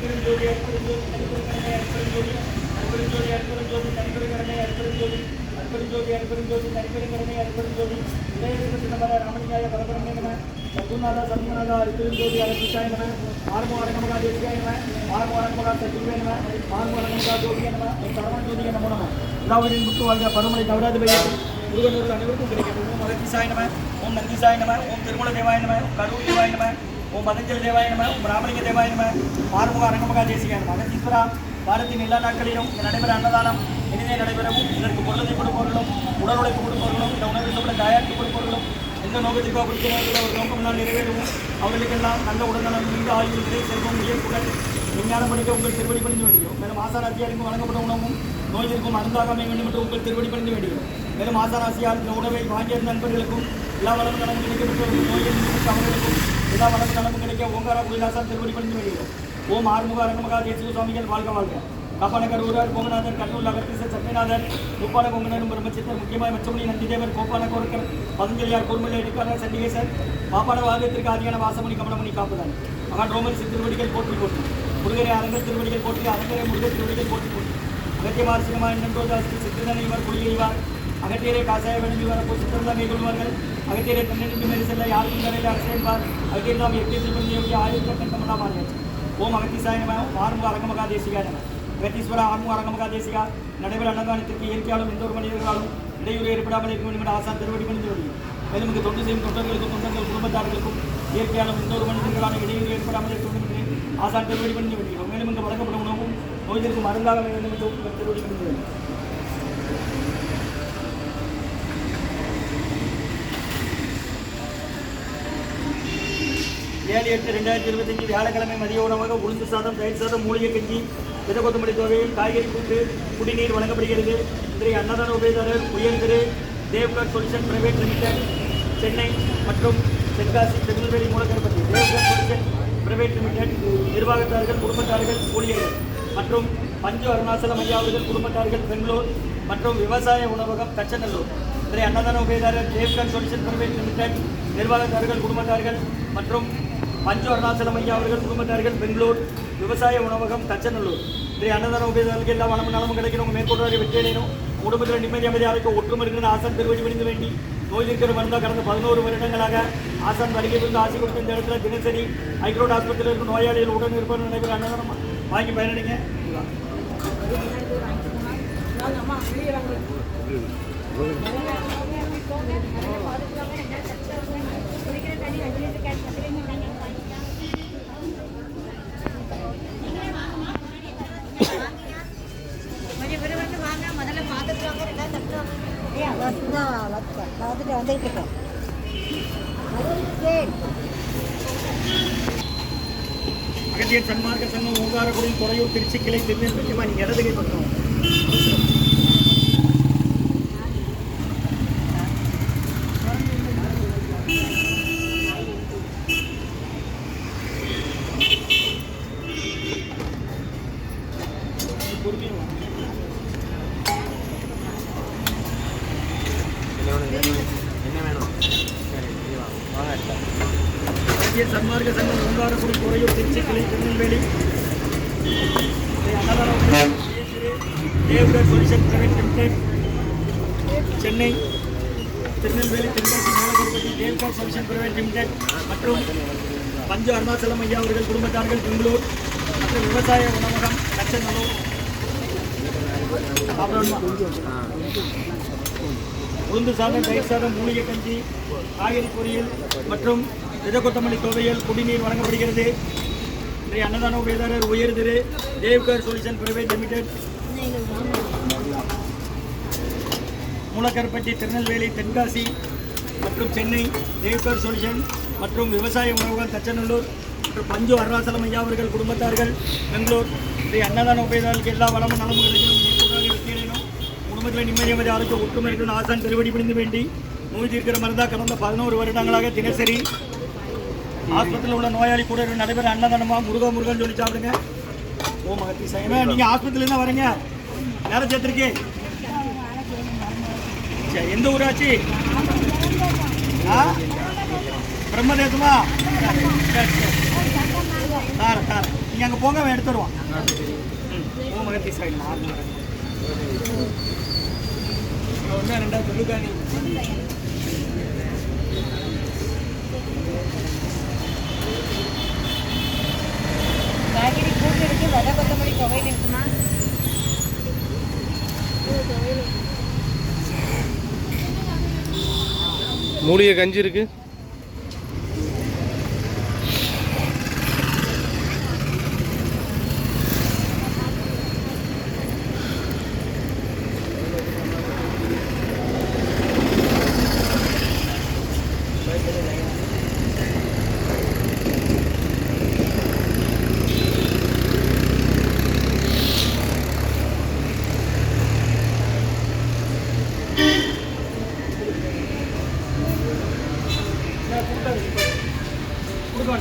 அற்பெருஞ்சோதி அற்பெருஞ்சோதி தனிப்பெருங்கடமை அற்பெருஞ்சோதி அற்பெருஞ்சோதி தனிப்பெருங்கடமை அற்பெருஞ்சோதி அற்பெருஞ்சோதி அற்பெருஞ்சோதி தனிப்பெருங்கடமை அற்பெருஞ்சோதி இளையசிவ ராமலிங்காய பரபரமே நம சத்குநாதா சத்குநாதா அற்பெருஞ்சோதி அரசிச்சாய நம ஆர்மோரங்கமகா தேசியாய நம ஆர்மோரங்கமகா சத்குவே நம ஆர்மோரங்கமகா ஜோதிய நம சரவண ஜோதிய நமோ நம எல்லாவரின் முட்டு வாழ்க பருமலை நவராதிபதி முருகனூர் அனைவருக்கும் கிடைக்கிறது ஓம் அகத்தீசாய நம ஓம் நந்தீசாய நம ஓம் திருமல தேவாய நம கரூர் தேவாய நம ஓம் பதஞ்சலி தேவாய நம ஓம் ராமலிங்க தேவாய நம ஆறுமுக அரங்கமகா தேசிய நம அகத்தீஸ்வரா வாரத்தின் எல்லா நாட்களிலும் இங்கு நடைபெற அன்னதானம் இனிதே நடைபெறவும் இதற்கு பொருளை கொடுப்பவர்களும் உடல் உழைப்பு கொடுப்பவர்களும் இந்த உணவு கூட தயாரித்து கொடுப்பவர்களும் எந்த நோக்கத்திற்காக கொடுக்கிறார்களோ ஒரு நோக்கம் நான் நிறைவேறவும் அவர்களுக்கெல்லாம் நல்ல உடல்நலம் நீண்ட ஆயுள் நிலை செல்வம் உயர்ப்புகள். விஞ்ஞானம் படிக்க உங்கள் திருவடி பணிந்து வேண்டியும் மேலும் ஆசாராசியாருக்கும் வழங்கப்பட்ட உணவும் நோயிற்கும் அமைய வேண்டும் என்று உங்கள் திருவடி பணிந்து வேண்டியும் மேலும் ஆசாராசியார் இந்த உணவை வாங்கிய நண்பர்களுக்கும் எல்லா வளமும் நலமும் கிடைக்கப்பட்டு நோயில் அவர்களுக்கும் எல்லா வளமும் நலமும் கிடைக்க. ஓங்காரா குயிலாசார் திருவடி பணிந்து வருகிறோம் ஓம் ஆறுமுக அரங்கமகா தேசிய சுவாமிகள் வாழ்க வாழ்க. காப்பானகர் ஊரார் கோமநாதர் கண்ணூர் அகத்தீசர் சத்யநாதர் முப்பான கொங்கனரும் பிரம்மச்சித்தர் முக்கியமாய் மச்சமணி நந்திதேவர் கோப்பான கோரக்கர் பதஞ்சலியார் கூர்மலை எடுக்காரர் சண்டிகேசர் பாப்பாட வாதத்திற்கு ஆதியான வாசமணி கமலமணி காப்பதான் மகான் ரோமன் சித்திருவடிகள் போட்டி போட்டி முருகரை அரங்க திருவடிகள் போட்டி அரங்கரை முருகர் திருவடிகள் போட்டி போட்டி அகத்தியமார் சினிமா நன்றோதாசி சித்திரனைவர் இவர் அகத்தியரை காசாய வேண்டி வரப்போ சித்திரந்தாமை கொள்வார்கள் அகத்தியரை தன்னெடுத்து மேலே செல்ல யாருக்கும் தலையில் அரசேன்பார் அகத்தியர் தாம் எட்டியத்தில் பண்ணி ஆயிரத்தி கண்டமெல்லாம் ஓம் அகத்தீசாய நம ஆறுமுக அரங்கமகா தேசிகா நம. அகத்தீஸ்வர ஆறுமுக அரங்கமகா தேசிகா. நடைபெற அன்னதானத்திற்கு இயற்கையாலும் எந்த ஒரு மனிதர்களாலும் இடையூறு ஏற்படாமல் இருக்க வேண்டும் என்ற ஆசான் திருவடி பணிந்து வருகிறோம் மேலும் இங்கு தொண்டு செய்யும் தொண்டர்களுக்கும் தொண்டர்கள் குடும்பத்தார்களுக்கும் இயற்கையாலும் எந்த ஒரு மனிதர்களான இடையூறு ஏற்படாமல் இருக்க வேண்டும் என்று ஆசான் திருவடி பணிந்து வருகிறோம் மேலும் இங்கு வழங்கப்படும் உணவும் நோய்களுக்கு மருந்தாக வேண்டும் என்று திருவடி பணிந்து வருகிறோம் ஏழு எட்டு ரெண்டாயிரத்தி இருபத்தஞ்சு வியாழக்கிழமை மதிய உணவாக உளுந்து சாதம் தயிர் சாதம் மூலிகை கஞ்சி வித கொத்தமல்லி தொகையில் காய்கறி கூட்டு குடிநீர் வழங்கப்படுகிறது. இன்றைய அன்னதான உபயதாரர் உயர் Thiru Devkar solution private limited Chennai மற்றும் Tenkasi Tirunelveli Moolakaraipatti Devkar solution private limited நிர்வாகத்தார்கள் குடும்பத்தார்கள் ஊழியர்கள் மற்றும் பஞ்சு அருணாச்சலம் ஐயா குடும்பத்தார்கள் பெங்களூர் மற்றும் விவசாய உணவகம் கச்சநல்லூர் இன்றைய அன்னதான உபயதாரர் தேவ்கர் சொல்யூஷன் பிரைவேட் லிமிடெட் நிர்வாகத்தார்கள் குடும்பத்தார்கள் மற்றும் பஞ்சு அருணாச்சலம் ஐயா அவர்கள் குடும்பத்தினர்கள் பெங்களூர் விவசாய உணவகம் தச்சநல்லூர். இன்றைய அன்னதான உபயோகங்களுக்கு எல்லா வளமும் நலமும் கிடைக்கணும். மேற்கொள்வாரை வெற்றியடையணும் குடும்பத்தில் நிம்மதி அமைதியாக இருக்க ஒற்றுமை இருக்கிற ஆசான் திருவடி விழுந்து வேண்டி நோய் இருக்கிற மருந்தாக கடந்த பதினோரு வருடங்களாக ஆசான் வருகை இருந்து ஆசை கொடுத்த இந்த இடத்துல தினசரி ஐக்ரோட் ஆஸ்பத்திரியில் இருக்கும் நோயாளிகள் உடன் இருப்பவர் நடைபெற அன்னதானம் வாங்கி பயனடைங்க. கொஞ்சம் வந்துட்டு இருக்கோம் அகத்தியர் சன்மார்க்க சங்கம் ஓங்காரக்குடி துறையூர் திருச்சி கிளை திருநெல்வேலிமா நீங்கள் இடது கை பக்கம். இந்திய சன்மார்க்க சங்கம் ஓங்காரக்குடி குறையூர் திருச்சி கிளை Tirunelveli. Chennai. Tirunelveli Tenkasi Managarapatti Devkar solution private limited மற்றும் பஞ்சு அருணாச்சலம் ஐயா அவர்கள் குடும்பத்தார்கள் பெங்களூர். மற்றும் விவசாய உணவகம் கச்சநல்லூர் உளுந்து சாதம் தயிர் சாதம் மூலிகை கஞ்சி காய்கறி பொரியல் மற்றும் வித தொகையில் குடிநீர் வழங்கப்படுகிறது. இன்றைய அன்னதான உபயதாரர் உயர் Thiru Devkar solution private limited. Moolakaraipatti Tirunelveli Tenkasi மற்றும் சென்னை தேவ்கர் சொல்யூஷன் மற்றும் விவசாய உணவுகள் தச்சநல்லூர் மற்றும் பஞ்சு அருணாசலம் ஐயா அவர்கள் குடும்பத்தார்கள் பெங்களூர். இன்றைய அன்னதான உபயதாரர்களுக்கு எல்லா வளமும் நலமும் கிடைக்கணும். குடும்பத்தில் நிம்மதி அமைதி ஆரோக்கிய ஒற்றுமை இருக்கணும் ஆசான் திருவடி பணிந்து வேண்டி நோய் தீர்க்கிற மருந்தா கடந்த பதினோரு வருடங்களாக தினசரி ஆஸ்பத்திரியில் உள்ள நோயாளி கூட நடைபெற அன்னதானமா முருகா முருகன் சொல்லி சாப்பிடுங்க. ஓ மகத்தி சயமே நீங்க ஆஸ்பத்திரியில தான் வரீங்க. வேலை சேர்த்துருக்கே? சரி எந்த ஊராச்சு ஆ? பிரம்மதேசமா? சரி சரி. தார தார நீங்கள் அங்கே போங்க அவன் எடுத்து வருவான். ஓ மகத்தி சாய். ஒன்றா ரெண்டா சொல்லுக்கா நீ காய்கறி கூட்டு இருக்கு விதை கொத்தமல்லி துவையல் இருக்குமா மூலிகை கஞ்சி இருக்குது